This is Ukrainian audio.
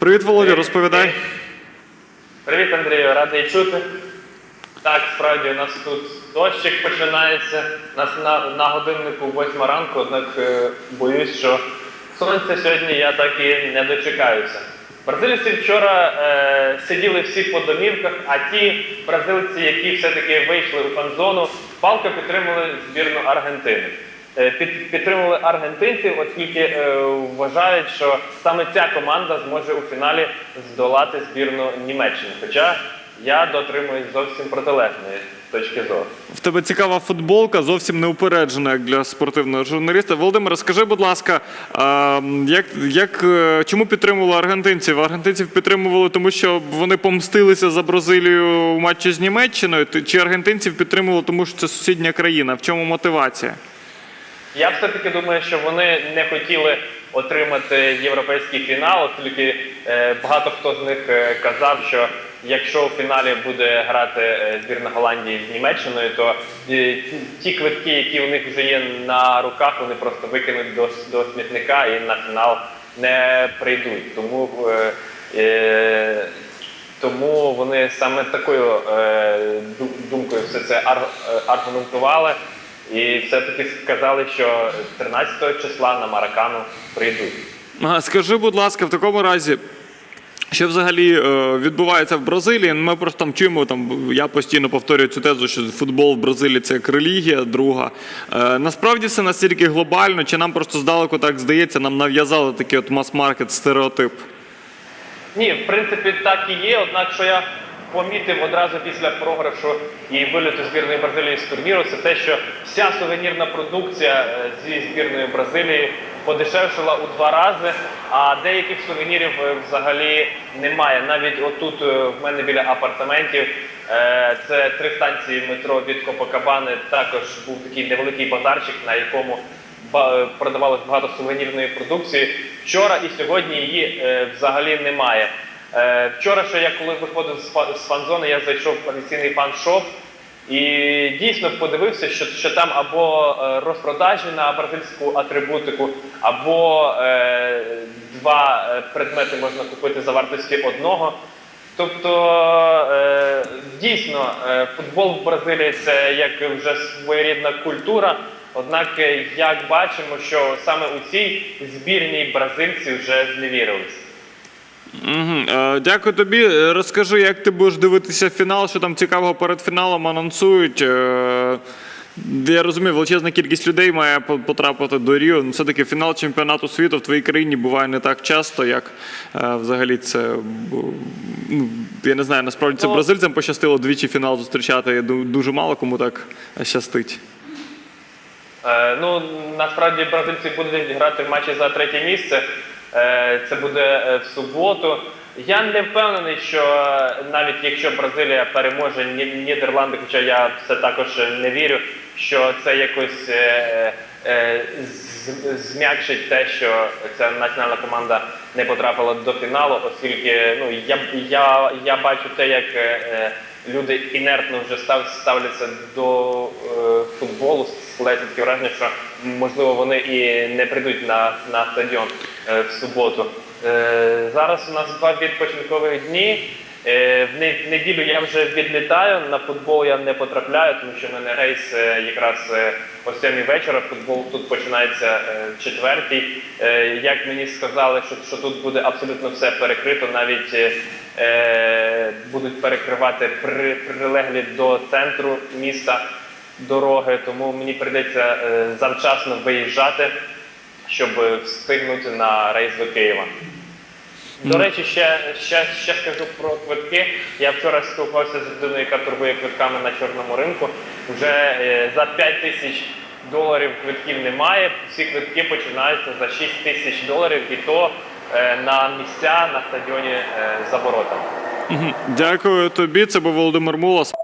Привіт, Володя, розповідай. Привіт, Андрію, радий чути. Так, справді у нас тут дощик починається. У нас на, на годиннику 8 ранку, однак е, боюсь, що сонця сьогодні я так і не дочекаюся. Бразильці вчора е, сиділи всі по домівках, а ті бразильці, які все-таки вийшли у фан-зону, палко підтримали збірну Аргентини. Е, Під, підтримували аргентинців, оскільки е, вважають, що саме ця команда зможе у фіналі здолати збірну Німеччини. Хоча я дотримуюсь зовсім протилежної точки зору. В тебе цікава футболка, зовсім неупереджена як для спортивного журналіста. Володимир, скажи, будь ласка, як, як, е, чому підтримували аргентинців? Аргентинців підтримували, тому що вони помстилися за Бразилію у матчі з Німеччиною, чи аргентинців підтримували, тому що це сусідня країна? В чому мотивація? Я все-таки думаю, що вони не хотіли отримати європейський фінал, оскільки е, багато хто з них е, казав, що якщо у фіналі буде грати е, збірна Голландії з Німеччиною, то ті- квитки, які у них вже є на руках, вони просто викинуть до, до смітника і на фінал не прийдуть. Тому е, тому вони саме такою е, думкою все це ар- аргументували. І все-таки сказали, що 13 числа на Маракану прийдуть. А, Скажи, будь ласка, в такому разі. Що взагалі е, відбувається в Бразилії? Ми просто там чуємо, там я постійно повторюю цю тезу, що футбол в Бразилії це як релігія, друга. Е, насправді все настільки глобально, чи нам просто здалеку так здається, нам нав'язали такий от мас-маркет стереотип. Ні, в принципі, так і є. Однак, що я помітив одразу після програшу і виліту збірної Бразилії з турніру, це те, що вся сувенірна продукція е, зі збірної Бразилії подешевшила у два рази, а деяких сувенірів е, взагалі немає. Навіть отут е, в мене біля апартаментів. Це три станції метро від Копакабани. Також був такий невеликий базарчик, на якому продавалось багато сувенірної продукції. Вчора і сьогодні її взагалі немає. Е, вчора, ще я коли виходив з, фан-зони, я зайшов в офіційний фан-шоп і дійсно подивився, що, що там або е, розпродажі на бразильську атрибутику, або е, два е, предмети можна купити за вартості одного. Тобто е, дійсно футбол в Бразилії це як вже своєрідна культура. Однак, як бачимо, що саме у цій збірній бразильці вже зневірились. Угу. Е, дякую тобі. Е, Розкажи, як ти будеш дивитися фінал, що там цікавого перед фіналом анонсують. Е, Я розумію, величезна кількість людей має потрапити до Ріо. Ну, Все-таки фінал чемпіонату світу в твоїй країні буває не так часто, як е, взагалі це. Ну, я не знаю, насправді це бразильцям пощастило двічі фінал зустрічати. Я ду- дуже мало кому так щастить. Е, ну насправді бразильці будуть грати в матчі за третє місце. Е, це буде е, в суботу. Я не впевнений, що е, навіть якщо Бразилія переможе Ні- Нідерланди, хоча я в це також не вірю, що це якось зм'якшить те, що ця національна команда не потрапила до фіналу, оскільки ну я я, я бачу те, як люди інертно вже став, ставляться до футболу. Складається таке враження, що можливо вони і не прийдуть на, на стадіон е, в суботу. Е, зараз у нас два відпочинкові дні. Е, в неділю я вже відлітаю. На футбол я не потрапляю, тому що в мене рейс е, якраз е, о 7 вечора. Футбол тут починається е, четвертій. Е, як мені сказали, що, що тут буде абсолютно все перекрито, навіть будуть перекривати при, прилеглі до центру міста дороги, тому мені прийдеться е, завчасно виїжджати, щоб е, встигнути на рейс до Києва. До речі, ще, ще, ще скажу про квитки. Я вчора спілкувався з людиною, яка торгує квитками на чорному ринку. Вже е, за 5 тисяч доларів квитків немає. Всі квитки починаються за 6 тисяч доларів, і то на місця на стадіоні за воротами. Дякую тобі. Це був Володимир Мулас.